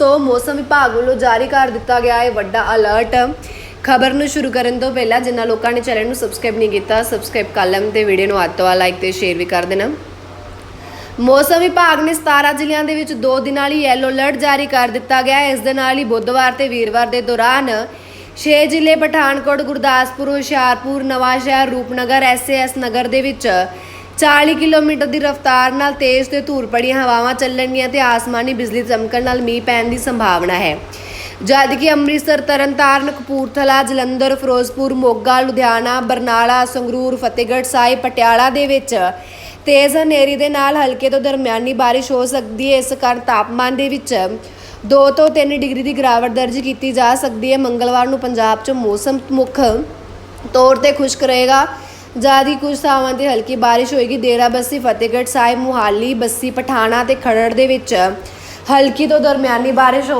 ਦੋਸਤੋ ਮੌਸਮ ਵਿਭਾਗ ਵੱਲੋਂ ਜਾਰੀ ਕਰ ਦਿੱਤਾ ਗਿਆ ਹੈ ਵੱਡਾ ਅਲਰਟ ਖਬਰ ਨੂੰ ਸ਼ੁਰੂ ਕਰਨ ਤੋਂ ਪਹਿਲਾਂ ਜਿਨ੍ਹਾਂ ਲੋਕਾਂ ਨੇ ਚੈਨਲ ਨੂੰ ਸਬਸਕ੍ਰਾਈਬ ਨਹੀਂ ਕੀਤਾ ਸਬਸਕ੍ਰਾਈਬ ਕਰ ਲੈਣ ਤੇ ਵੀਡੀਓ ਨੂੰ ਅੱਧ ਤੋਂ ਲਾਈਕ ਤੇ ਸ਼ੇਅਰ ਵੀ ਕਰ ਦੇਣਾ। ਮੌਸਮ ਵਿਭਾਗ ਨੇ 17 ਜ਼ਿਲ੍ਹਿਆਂ ਦੇ ਵਿੱਚ 2 ਦਿਨਾਂ ਲਈ ਯੈਲੋ ਅਲਰਟ ਜਾਰੀ ਕਰ ਦਿੱਤਾ ਗਿਆ। ਹੈ ਇਸ ਦੇ ਨਾਲ ਹੀ ਬੁੱਧਵਾਰ ਤੇ ਵੀਰਵਾਰ ਦੇ ਦੌਰਾਨ 6 ਜ਼ਿਲ੍ਹੇ ਪਠਾਨਕੋਟ, ਗੁਰਦਾਸਪੁਰ, ਹੁਸ਼ਿਆਰਪੁਰ, ਨਵਾਂਸ਼ਹਿਰ, ਰੂਪਨਗਰ, ਐਸਏਐਸ ਨਗਰ ਦੇ ਵਿੱਚ 40 ਕਿਲੋਮੀਟਰ ਦੀ ਰਫ਼ਤਾਰ ਨਾਲ ਤੇਜ਼ ਤੇ ਧੂੜ ਪੜੀਆਂ ਹਵਾਵਾਂ ਚੱਲਣਗੀਆਂ ਤੇ ਆਸਮਾਨੀ ਬਿਜਲੀ ਚਮਕਣ ਨਾਲ ਮੀਂਹ ਪੈਣ ਦੀ ਸੰਭਾਵਨਾ ਹੈ। ਜਦ ਕਿ ਅੰਮ੍ਰਿਤਸਰ, ਤਰਨਤਾਰਨ, ਕਪੂਰਥਲਾ, ਜਲੰਧਰ, ਫਿਰੋਜ਼ਪੁਰ, ਮੋਗਾ, ਲੁਧਿਆਣਾ, ਬਰਨਾਲਾ, ਸੰਗਰੂਰ, ਫਤਿਹਗੜ੍ਹ ਸਾਹਿਬ, ਪਟਿਆਲਾ ਦੇ ਵਿੱਚ ਤੇਜ਼ ਹਨੇਰੀ ਦੇ ਨਾਲ ਹਲਕੇ ਤੋਂ ਦਰਮਿਆਨੀ ਬਾਰਿਸ਼ ਹੋ ਸਕਦੀ ਹੈ। ਇਸ ਕਾਰਨ ਤਾਪਮਾਨ ਦੇ ਵਿੱਚ 2 ਤੋਂ 3 ਡਿਗਰੀ ਦੀ ਗਿਰਾਵਟ ਦਰਜ ਕੀਤੀ ਜਾ ਸਕਦੀ ਹੈ। ਮੰਗਲਵਾਰ ਨੂੰ ਪੰਜਾਬ 'ਚ ਮੌਸਮ ਮੁੱਖ ਤੌਰ ਤੇ ਖੁਸ਼ਕ ਰਹੇਗਾ। ਜ਼ਿਆਦਾ ਕੁਝ ਥਾਵਾਂ ਤੇ ਹਲਕੀ ਬਾਰਿਸ਼ ਹੋਏਗੀ। ਡੇਰਾ ਬੱਸੀ, ਫਤਿਹਗੜ੍ਹ ਸਾਹਿਬ, ਮੁਹਾਲੀ, ਬੱਸੀ, ਪਠਾਣਾ ਤੇ ਖਰੜ ਦੇ ਵਿੱਚ ਹਲਕੀ ਤੋਂ ਦਰਮਿਆਨੀ ਬਾਰਿਸ਼ ਹੋ